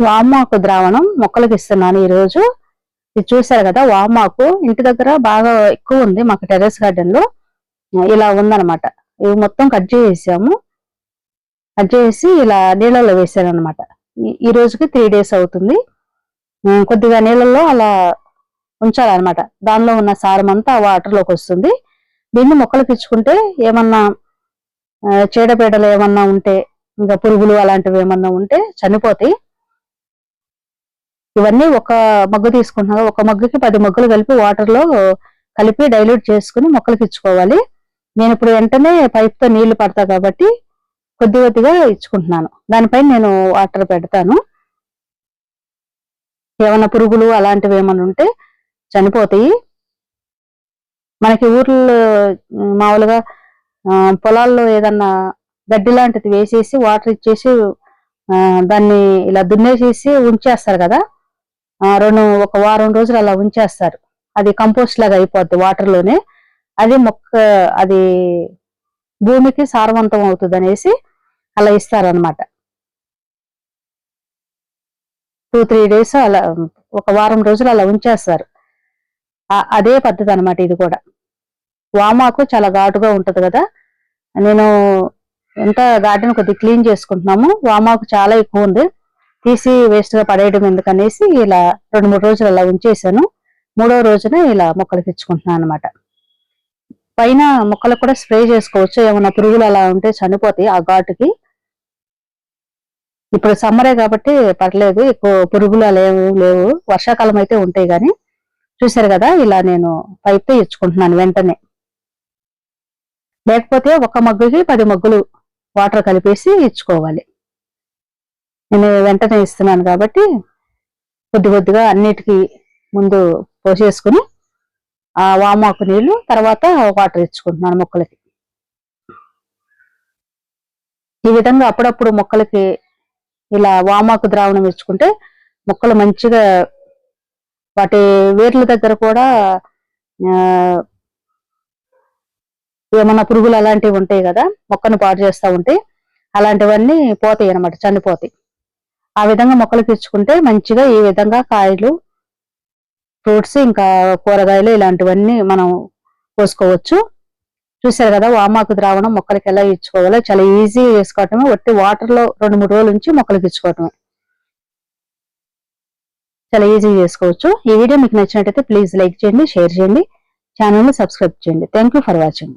వామాకు ద్రావణం మొక్కలకు ఇస్తున్నాను ఈరోజు. ఇది చూసారు కదా వామాకు ఇంటి దగ్గర బాగా ఎక్కువ ఉంది మాకు టెర్రస్ గార్డెన్లో ఇలా ఉందన్నమాట. ఇవి మొత్తం కట్ చేసేసాము. కట్ చేసి ఇలా నీళ్ళలో వేసాను అనమాట ఈ రోజుకి త్రీ డేస్ అవుతుంది. కొద్దిగా నీళ్ళల్లో అలా ఉంచాలన్నమాట. దానిలో ఉన్న సారం అంతా వాటర్లోకి వస్తుంది. దీన్ని మొక్కలకు ఇచ్చుకుంటే ఏమన్నా చీడపీడలు ఏమన్నా ఉంటే ఇంకా పురుగులు అలాంటివి ఏమన్నా ఉంటే చనిపోతాయి. ఇవన్నీ ఒక మగ్గు తీసుకుంటున్నాం ఒక మగ్గుకి పది మగ్గులు కలిపి వాటర్లో కలిపి డైల్యూట్ చేసుకుని మొక్కలకి ఇచ్చుకోవాలి. నేను ఇప్పుడు వెంటనే పైప్తో నీళ్ళు పడతా కాబట్టి కొద్ది కొద్దిగా ఇచ్చుకుంటున్నాను. దానిపైన నేను వాటర్ పెడతాను. ఏమైనా పురుగులు అలాంటివి ఏమైనా ఉంటే చనిపోతాయి. మనకి ఊర్లో మామూలుగా పొలాల్లో ఏదన్నా గడ్డి లాంటిది వేసేసి వాటర్ ఇచ్చేసి దాన్ని ఇలా దున్నేసేసి ఉంచేస్తారు కదా. రెండు ఒక వారం రోజులు అలా ఉంచేస్తారు. అది కంపోస్ట్ లాగా అయిపోద్ది వాటర్లోనే. అది మొక్క అది భూమికి సారవంతం అవుతుంది అనేసి అలా ఇస్తారనమాట టూ త్రీ డేస్ అలా ఒక వారం రోజులు అలా ఉంచేస్తారు. అదే పద్ధతి అనమాట ఇది కూడా. వామాకు చాలా ఘాటుగా ఉంటది కదా. నేను ఎంత గార్డెన్ కొద్దిగా క్లీన్ చేసుకుంటున్నాము వామాకు చాలా ఎక్కువ ఉంది. తీసి వేస్ట్గా పడేయడం ఎందుకనేసి ఇలా రెండు మూడు రోజులు అలా ఉంచేసాను. మూడో రోజున ఇలా మొక్కలకి ఇచ్చుకుంటున్నాను అనమాట పైన మొక్కలకు కూడా స్ప్రే చేసుకోవచ్చు. ఏమైనా పురుగులు అలా ఉంటే చనిపోతాయి ఆ ఘాటుకి. ఇప్పుడు సమ్మరే కాబట్టి పర్లేదు ఎక్కువ పురుగులు లేవు లేవు. వర్షాకాలం అయితే ఉంటాయి కానీ చూసారు కదా ఇలా నేను పైప్తో ఇచ్చుకుంటున్నాను వెంటనే. లేకపోతే ఒక మగ్గుకి పది మగ్గులు వాటర్ కలిపేసి ఇచ్చుకోవాలి. నేను వెంటనే ఇస్తున్నాను కాబట్టి కొద్ది కొద్దిగా అన్నిటికీ ముందు పోసేసుకుని ఆ వామాకు నీళ్ళు తర్వాత వాటర్ ఇచ్చుకుంటున్నాను మొక్కలకి. ఈ విధంగా అప్పుడప్పుడు మొక్కలకి ఇలా వామాకు ద్రావణం ఇచ్చుకుంటే మొక్కలు మంచిగా వాటి వేర్ల దగ్గర కూడా ఏమన్నా పురుగులు అలాంటివి ఉంటాయి కదా మొక్కను పాడు చేస్తూ ఉంటాయి అలాంటివన్నీ పోతాయి అనమాట చనిపోతాయి. ఆ విధంగా మొక్కలు ఇచ్చుకుంటే మంచిగా ఈ విధంగా కాయలు ఫ్రూట్స్ ఇంకా కూరగాయలు ఇలాంటివన్నీ మనం పోసుకోవచ్చు చూసారు కదా వామాకు ద్రావణం మొక్కలకి ఎలా ఇచ్చుకోవాలో? చాలా ఈజీ చేసుకోవటమే ఒట్టి వాటర్లో రెండు మూడు రోజుల నుంచి మొక్కలకి ఇచ్చుకోవటమే. చాలా ఈజీ చేసుకోవచ్చు. ఈ వీడియో మీకు నచ్చినట్టయితే ప్లీజ్ లైక్ చేయండి షేర్ చేయండి. ఛానల్ని సబ్స్క్రైబ్ చేయండి. Thank you for watching